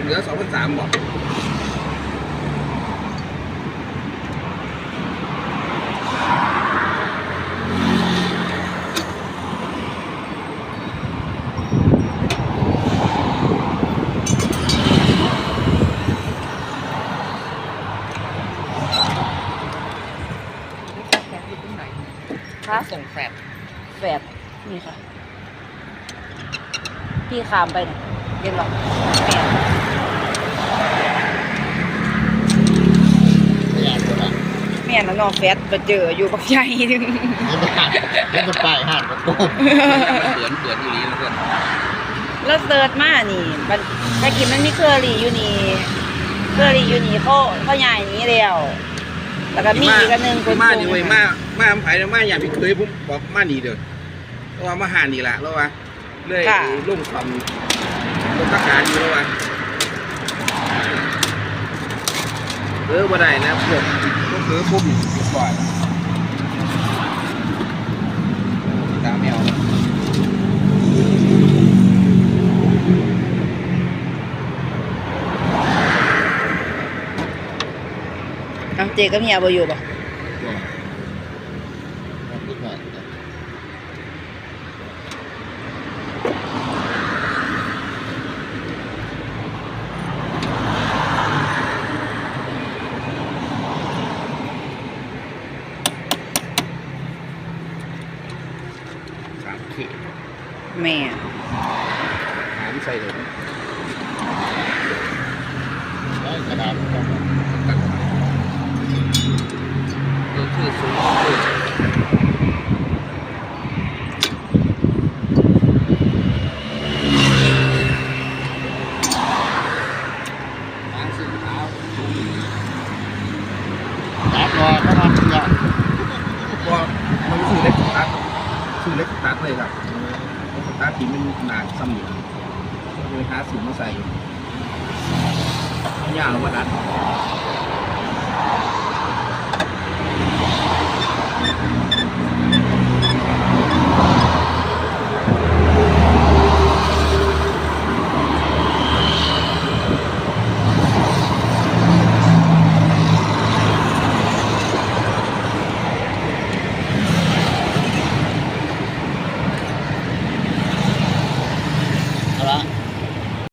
เหลือสองพันสามบอกค่ะส่งแฟดแฝดนี่ค่ะ พี่คามไปเนี่ยเรียนหรอกแม่น ไม่อยากคนละ แม่นแล้วน้องแฝดไปเจออยู่บักใหญ่นึงนี่มันหันนี่มันป้ายหันประตูมันเดือนเดือนอีนี้แล้วเพื่อนแล้วเซิร์ชมานี่มันถ้ากินมันมีเคอรี่อยู่นี่เคอรี่อยู่นี่เขาเขาใหญ่นี้แล้วแล้วก็มีอีกอันหนึงคนมาส่งนี่เว้ยมามาอำไผ่มาอย่างพี่เคยผมบอกมานี่เด้อเพราะว่ามาหานี่แหละแล้วว่าเลยลุ่มความลุ่มทหารอยู่แล้วว่าเออบ่ได้นะพวก พวกคือปุ๊บเรียบร้อยแล้วตามแมวเอาเจกับเฮียบ่อยู่บ่นิดหน่อย สามเขต แม่หามใส่เลยแล้กระดาษตัดตัวชื่สูงคือหางสีขาวตัดรอเข้ามาเนี่ยก็มันคือเล็กตัดคือเล็กตัดเลยครับ สตัดที่มันขนาดซ้ำอยู่เลยหาสูงมาใส่ยาวมาดัน